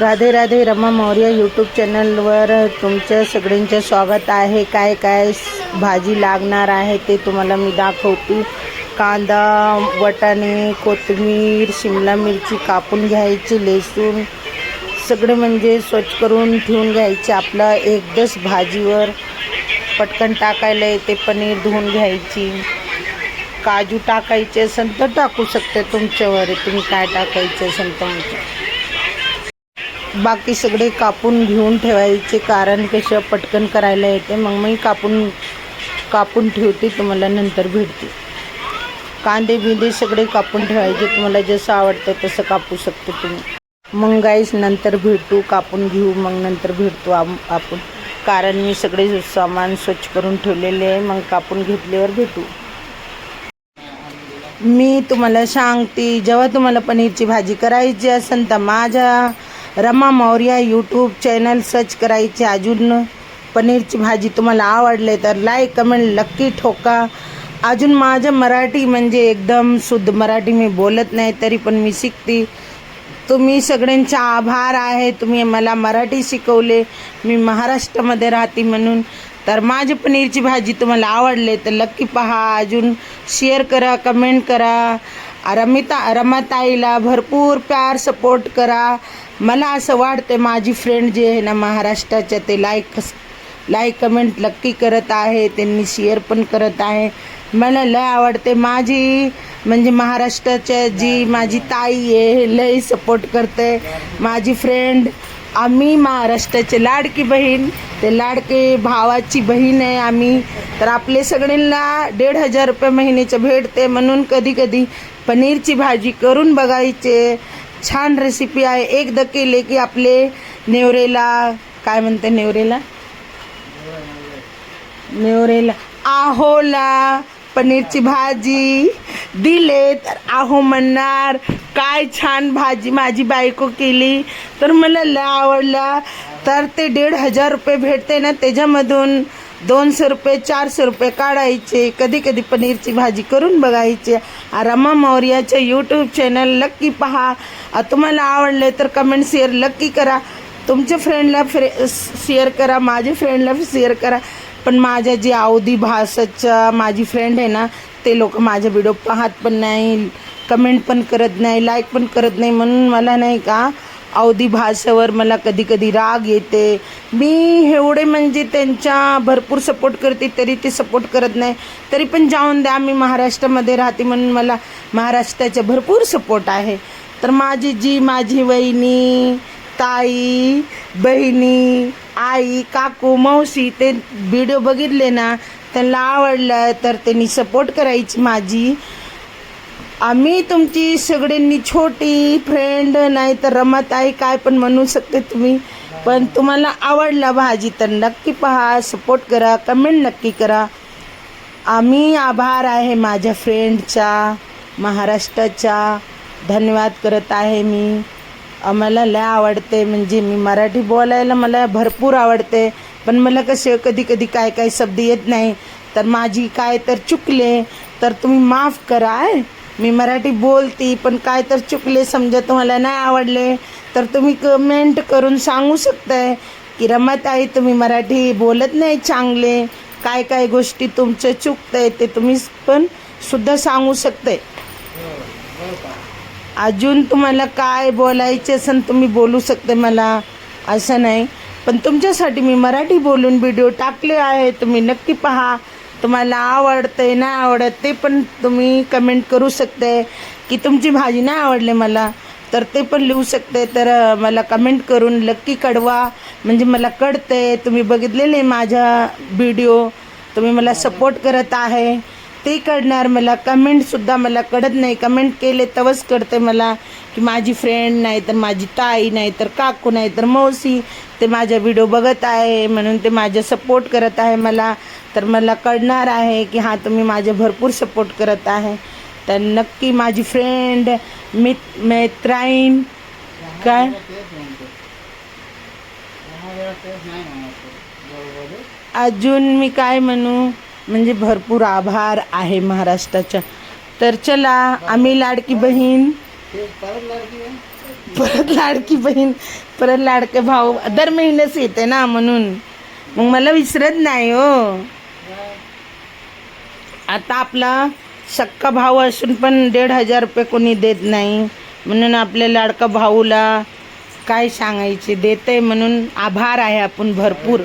Radhe Radhe Rama Maurya YouTube चॅनलवर तुमचं सगळ्यांचं स्वागत आहे. काय काय भाजी लागणार आहे ते तुम्हाला मी दाखवते. कांदा वटाणे कोथिंबीर शिमला मिरची कापून घ्यायची लसूण सगळे म्हणजे स्वच्छ करून ठेवून घ्यायचे. आपलं एकदच भाजीवर पटकन टाकायला येते पनीर धुवून घ्यायची. काजू टाकायचे असेल तर टाकू शकते तुमच्यावर. तुम्ही काय टाकायचे असेल तर. बाकी सगळे कापून घेऊन ठेवायचे कारण कसं पटकन करायला येते. मग मी कापून कापून ठेवते तुम्हाला नंतर भेटते. कांदे बिंदे सगळे कापून ठेवायचे तुम्हाला जसं आवडतं तसं कापू शकतो तुम्ही. मग गाईस नंतर भेटू कापून घेऊ मग नंतर भेटतो आम- आपण. कारण मी सगळे सामान स्वच्छ करून ठेवलेले आहे मग कापून घेतल्यावर भेटू. मी तुम्हाला सांगते जेव्हा तुम्हाला पनीरची भाजी करायची असेल तर माझ्या Rama Maurya YouTube channel search करायचे. अजून पनीरची भाजी तुम्हाला आवडले तर लाईक कमेंट नक्की ठोका. अजून माझं मराठी म्हणजे एकदम शुद्ध मराठी मी बोलत नाही तरी पण मी शिकते. तुम्ही सगळ्यांचे आभार आहे. तुम्ही मला मराठी शिकवले. मी महाराष्ट्रामध्ये राहते म्हणून. तर माझी पनीरची भाजी तुम्हाला आवडले तर नक्की पहा. अजून शेअर करा कमेंट करा. रमिता रमाताईला भरपूर प्यार सपोर्ट करा. मला असं वाटतं माझी फ्रेंड जे आहे ना महाराष्ट्राच्या ते लाईक लाईक कमेंट नक्की करत आहे. त्यांनी शेअर पण करत आहे. मला लय आवडते माझी म्हणजे महाराष्ट्राच्या जी माझी ताई आहे लय सपोर्ट करते माझी फ्रेंड आम्ही महाराष्ट्राचे लाडकी बहीण. ते लाडके भावाची बहीण आहे आम्ही. तर आपले सगळ्यांना दीड हजार रुपये महिन्याचं भेटते म्हणून कधी कधी पनीरची भाजी करून बघायचे. छान रेसिपी आहे. एकदा केले की आपले नेवरेला काय म्हणते नेवरेला? नेवरेला. आहोला पनीरची भाजी दिले तर आहो म्हणणार काय छान भाजी माझी बायको केली. तर मला लय आवडला. तर ते दीड हजार रुपये भेटते ना त्याच्यामधून. दोनशे रुपये चारशे रुपये काढायचे. कधी कधी पनीरची भाजी करून बघायची. रमा मौर्याच्या यूट्यूब चॅनल नक्की पहा. तुम्हाला आवडले तर कमेंट शेअर नक्की करा. तुमच्या फ्रेंडला फ्रे शेअर करा. माझ्या फ्रेंडला शेअर करा. पण माझ्या जी अवधी भाषाच्या माझी फ्रेंड आहे ना ते लोक माझे व्हिडिओ पाहत पण नाही कमेंट पण करत नाही लाईक पण करत नाही म्हणून मला नाही का अवधी भाषेवर मला कधी कधी राग येते. मी एवढे म्हणजे त्यांच्या भरपूर सपोर्ट करते तरी ते सपोर्ट करत नाही. तरी पण जाऊन द्या मी महाराष्ट्रामध्ये राहते म्हणून मला महाराष्ट्राचा भरपूर सपोर्ट आहे. तर माझी जी माझी वहिनी ताई बहिणी आई काकू मावशी ते व्हिडिओ बघितले ना त्यांना आवडलं तर त्यांनी सपोर्ट करायची माझी. आम्ही तुमची सगळ्यांनी छोटी फ्रेंड नाही तर रमत आहे काय पण म्हणू शकते तुम्ही. पण तुम्हाला आवडला भाजी तर नक्की पहा सपोर्ट करा कमेंट नक्की करा. आम्ही आभार आहे माझ्या फ्रेंडचा महाराष्ट्राचा. धन्यवाद करत आहे मी. आम्हाला लय आवडते म्हणजे मी मराठी बोलायला मला भरपूर आवडते. पण मला कसे कधी कधी काय काय शब्द येत नाही. तर माझी काय तर चुकले तर तुम्ही माफ करा आहे. मी मराठी बोलती पण काय तर चुकले समजा तुम्हाला नाही आवडले तर तुम्ही कमेंट करून सांगू शकताय की रमत आहे तुम्ही मराठी बोलत नाही चांगले. काय काय गोष्टी तुमचं चुकतंय ते तुम्ही पण सुद्धा सांगू शकताय. अजून तुम्हाला काय बोलायचे असन तुम्ही बोलू शकते मला असं नाही. पण तुमच्यासाठी मी मराठी बोलून व्हिडिओ टाकले आहे तुम्ही नक्की पहा. तुम्हाला आवडते नाही आवडत ते पण तुम्ही कमेंट करू शकते की तुमची भाजी नाही आवडली मला तर ते पण लिहू शकते तर मला कमेंट करून नक्की कळवा. म्हणजे मला कळते तुम्ही बघितलेले माझ्या व्हिडिओ तुम्ही मला सपोर्ट करत आहे. ते कळणार मला कमेंटसुद्धा मला कळत नाही. कमेंट केले तवच कळते मला की माझी फ्रेंड नाही तर माझी ताई नाही तर काकू नाही तर मौसी. ते माझा व्हिडिओ बघत आहे म्हणून ते माझ्या सपोर्ट करत आहे मला. तर मला कळणार आहे की हां तुम्ही माझे भरपूर सपोर्ट करत आहे. तर नक्की माझी फ्रेंड मित मैत्राईन काय? अजून मी काय म्हणू? म्हणजे भरपूर आभार आहे महाराष्ट्राच्या. तर चला आम्ही लाडकी बहीण. परत लाडकी बहीण परत लाडके भाऊ. दर महिन्याच येते ना म्हणून. मग मला विसरत नाही हो. आता आपला सक्का भाऊ असून पण दीड हजार रुपये कोणी देत नाही. म्हणून आपल्या लाडका भाऊला काय सांगायचे? देते म्हणून आभार आहे आपण भरपूर.